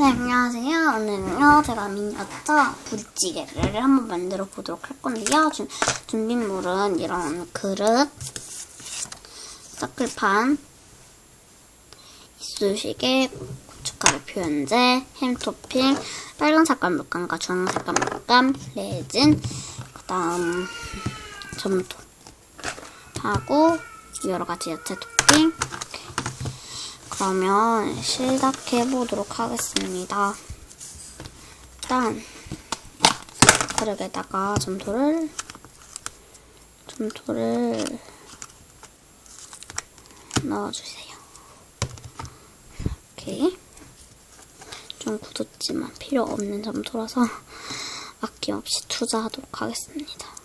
네, 안녕하세요. 오늘은요, 제가 미니어처 부리찌개를 한번 만들어 보도록 할 건데요. 준, 준비물은 이런 그릇, 서클판, 이쑤시개, 고춧가루 표현제, 햄 토핑, 빨간 색깔 물감과 주황 색깔 물감, 레진, 그 다음 점토 하고 여러 가지 야채 토핑 그러면 시작해 보도록 하겠습니다. 일단 그릇에다가 점토를 점토를 넣어주세요. 이렇게 좀 굳었지만 필요 없는 점토라서 아낌없이 투자하도록 하겠습니다.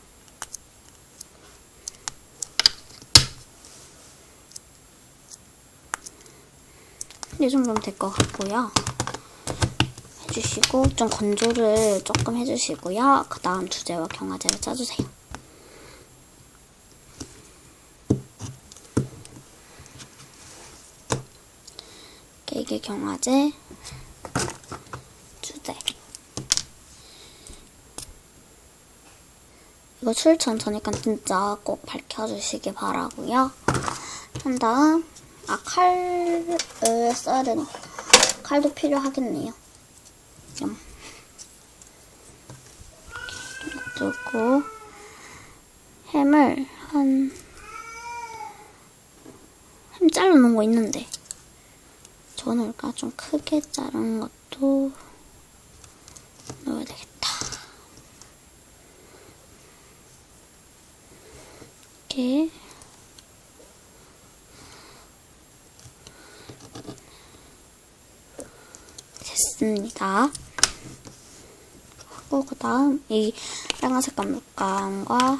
이 정도면 될 것 같고요. 해주시고 좀 건조를 조금 해주시고요. 그 다음 주제와 경화제를 짜주세요. 이게 경화제, 주제. 이거 출전 전이니까 진짜 꼭 밝혀주시기 바라고요. 한 다음 아 칼을 써야 되니까. 칼도 필요하겠네요. 좀 두고 햄을 한 햄 잘라놓은 거 있는데. 저는 일까? 좀 크게 자른 것도 넣어야 되겠다. 이렇게 됐습니다. 하고 그 다음 이 빨간 색깔 물감과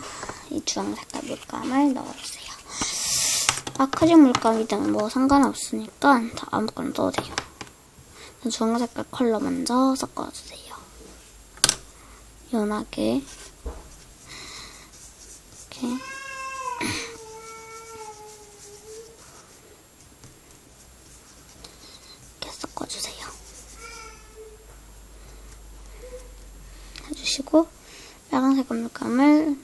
이 주황 색깔 물감을 넣어주세요. 아크릴 물감이든 뭐 상관없으니까 다 아무거나 넣어도 돼요. 주황 색깔 컬러 먼저 섞어주세요. 연하게 이렇게 이렇게 섞어주세요. 해주시고 빨간색 물감을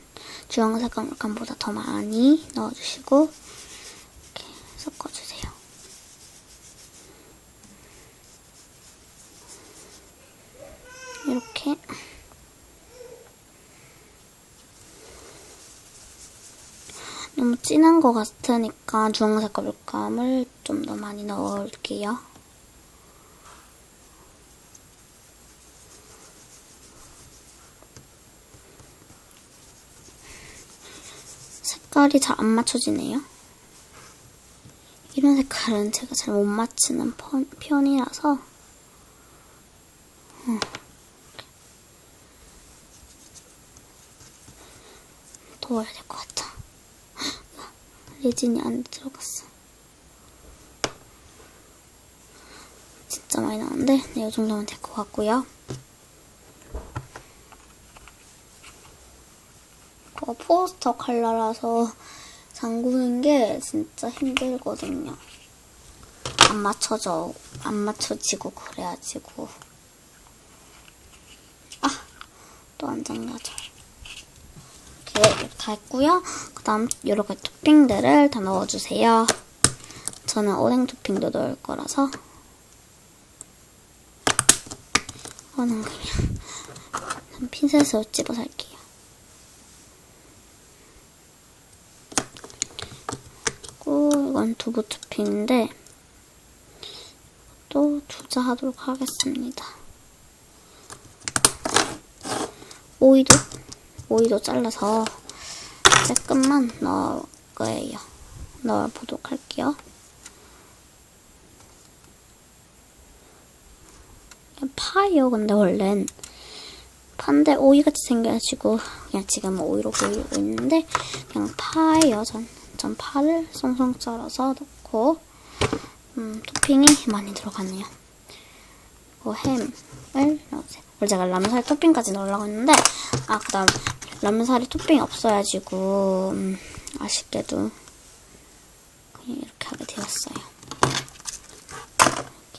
주황색 물감보다 더 많이 넣어주시고 이렇게 섞어주세요. 이렇게 너무 진한 것 같으니까 주황색 물감을 좀 더 많이 넣을게요. 색깔이 잘 안 맞춰지네요. 이런 색깔은 제가 잘 못 맞히는 편이라서 음. 도와야 될 것 같아. 레진이 안에 들어갔어. 진짜 많이 나오는데 네, 이 정도면 될 것 같고요. 어, 포스터 컬러라서 잠그는 게 진짜 힘들거든요. 안 맞춰져, 안 맞춰지고 그래야지고. 아, 또 안 잠가져. 이렇게, 다 했고요. 그 다음 여러 가지 토핑들을 다 넣어주세요. 저는 오뎅 토핑도 넣을 거라서. 저는 그냥 핀셋으로 집어서 할게요. 이건 두부 토핑인데 또 투자하도록 하겠습니다. 오이도 오이도 잘라서 조금만 넣을 거예요. 넣어보도록 할게요. 파예요. 근데 원래는 파인데 오이같이 생겨가지고 그냥 지금 오이로 보이고 있는데 그냥 파예요. 전. 전 파를 송송 썰어서 넣고 음, 토핑이 많이 들어가네요. 그리고 햄을 넣으세요. 원래 제가 라면사리 토핑까지 넣으려고 했는데 아 그다음 라면사리 토핑이 없어가지고 음, 아쉽게도 그냥 이렇게 하게 되었어요.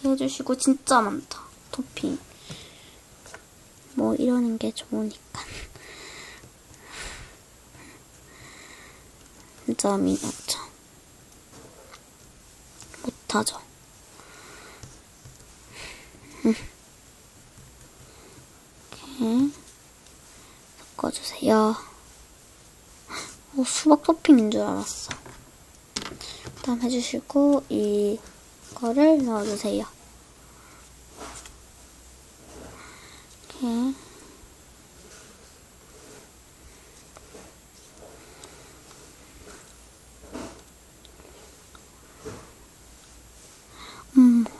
이렇게 해주시고 진짜 많다. 토핑. 뭐 이러는 게 좋으니까. 진짜 미나죠. 못하죠. 음. 이렇게 섞어주세요. 어, 수박 토핑인 줄 알았어. 일단 해주시고 이거를 넣어주세요. 이렇게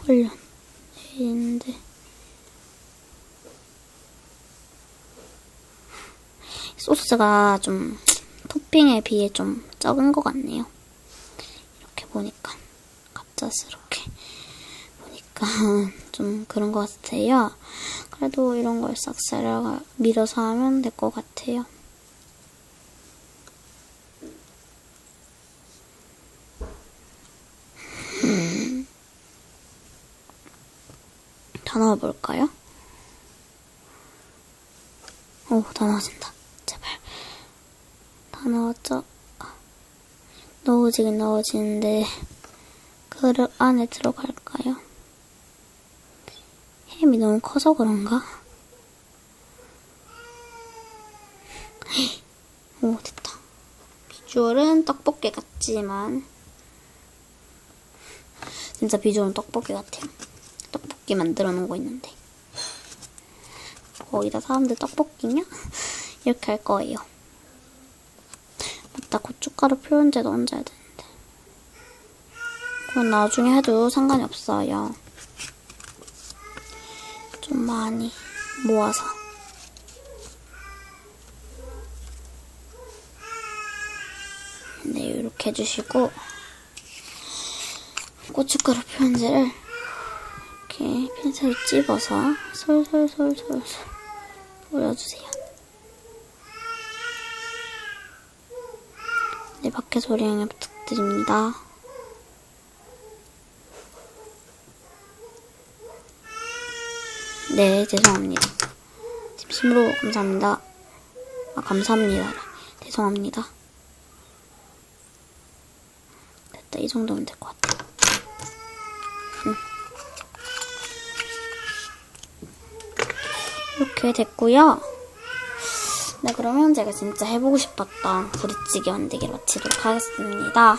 음, 얼른 되는데 소스가 좀 토핑에 비해 좀 적은 것 같네요. 이렇게 보니까 갑작스럽게 보니까 좀 그런 것 같아요. 그래도 이런 걸 싹 썰어 밀어서 하면 될 것 같아요. 다 넣어볼까요? 오, 다 넣어진다. 제발. 다 넣었죠? 넣어지긴 넣어지는데 그릇 안에 들어갈까요? 햄이 너무 커서 그런가? 오 됐다. 비주얼은 떡볶이 같지만 진짜 비주얼은 떡볶이 같아요. 떡볶이 만들어 놓은 거 있는데 거기다 사람들 떡볶이냐? 이렇게 할 거예요. 맞다 고춧가루 표현제도 얹어야 되는데 그건 나중에 해도 상관이 없어요. 좀 많이 모아서 네 이렇게 해주시고 고춧가루 표현제를 이렇게 핀셋을 찝어서 솔솔솔솔솔 뿌려주세요. 네, 밖에 소리 양해 부탁드립니다. 네, 죄송합니다. 진심으로 감사합니다. 아, 감사합니다. 죄송합니다. 됐다, 이 정도면 될 것 같아. 응. 이렇게 됐고요. 네, 그러면 제가 진짜 해보고 싶었던 부대찌개 만들기를 마치도록 하겠습니다.